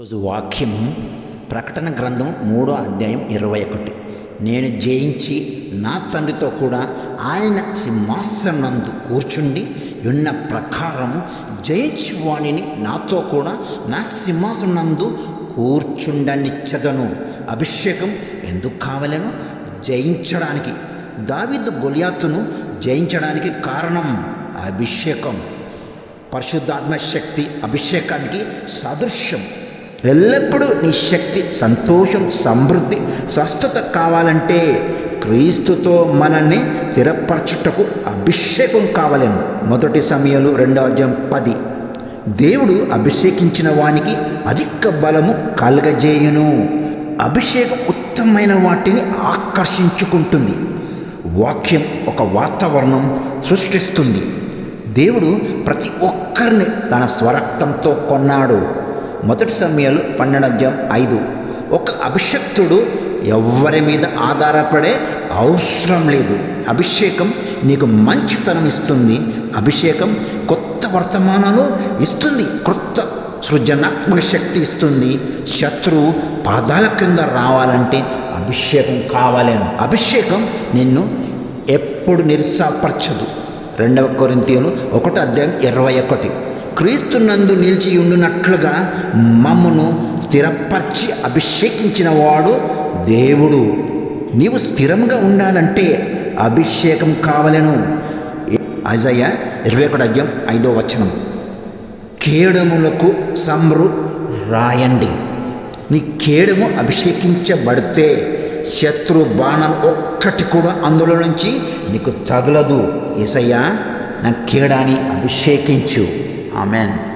రోజు వాక్యం ప్రకటన గ్రంథం మూడో అధ్యాయం ఇరవై ఒకటి. నేను జయించి నా తండ్రితో కూడా ఆయన సింహాసనందు కూర్చుండి ఉన్న ప్రకారము జయించి వాణిని నాతో కూడా నా సింహాసనందు కూర్చుండనిచ్చదను. అభిషేకం ఎందుకు కావలను? జయించడానికి. దావీదు గొలియాతును జయించడానికి కారణం అభిషేకం. పరిశుద్ధాత్మ శక్తి అభిషేకానికి సదృశ్యం. ఎల్లప్పుడూ నీ శక్తి సంతోషం సమృద్ధి స్వస్థత కావాలంటే క్రీస్తుతో మనల్ని స్థిరపరచుటకు అభిషేకం కావలేము. మొదటి సమయంలో రెండవ అధ్యాయం పది. దేవుడు అభిషేకించిన వానికి అధిక బలము కలగజేయును. అభిషేకం ఉత్తమమైన వాటిని ఆకర్షించుకుంటుంది. వాక్యం ఒక వాతావరణం సృష్టిస్తుంది. దేవుడు ప్రతి ఒక్కరిని తన స్వరక్తంతో కొన్నాడు. మొదటి సమయాలు పన్నెండు అధ్యాయం ఐదు. ఒక అభిషక్తుడు ఎవరి మీద ఆధారపడే అవసరం లేదు. అభిషేకం నీకు మంచితనం ఇస్తుంది. అభిషేకం కొత్త వర్తమానాలు ఇస్తుంది. కొత్త సృజనాత్మక శక్తి ఇస్తుంది. శత్రువు పాదాల క్రింద రావాలంటే అభిషేకం కావాలేను అభిషేకం నిన్ను ఎప్పుడు నిరుత్సాహపరచదు. రెండవ కొరింతీయులు ఒకటి అధ్యాయం ఇరవై ఒకటి. క్రీస్తు నందు నిలిచి ఉండునట్లుగా మమ్మను స్థిరపరిచి అభిషేకించిన వాడు దేవుడు. నీవు స్థిరంగా ఉండాలంటే అభిషేకం కావలను. అజయ ఇరవై ఒకటి అధ్యాయం ఐదో వచనం. కేడములకు సమ్రు రాయండి. నీ కేడము అభిషేకించబడితే శత్రు బాణాలు ఒక్కటి కూడా అందులో నుంచి నీకు తగలదు. ఏసయ్యా నా కేడాని అభిషేకించు. Amen.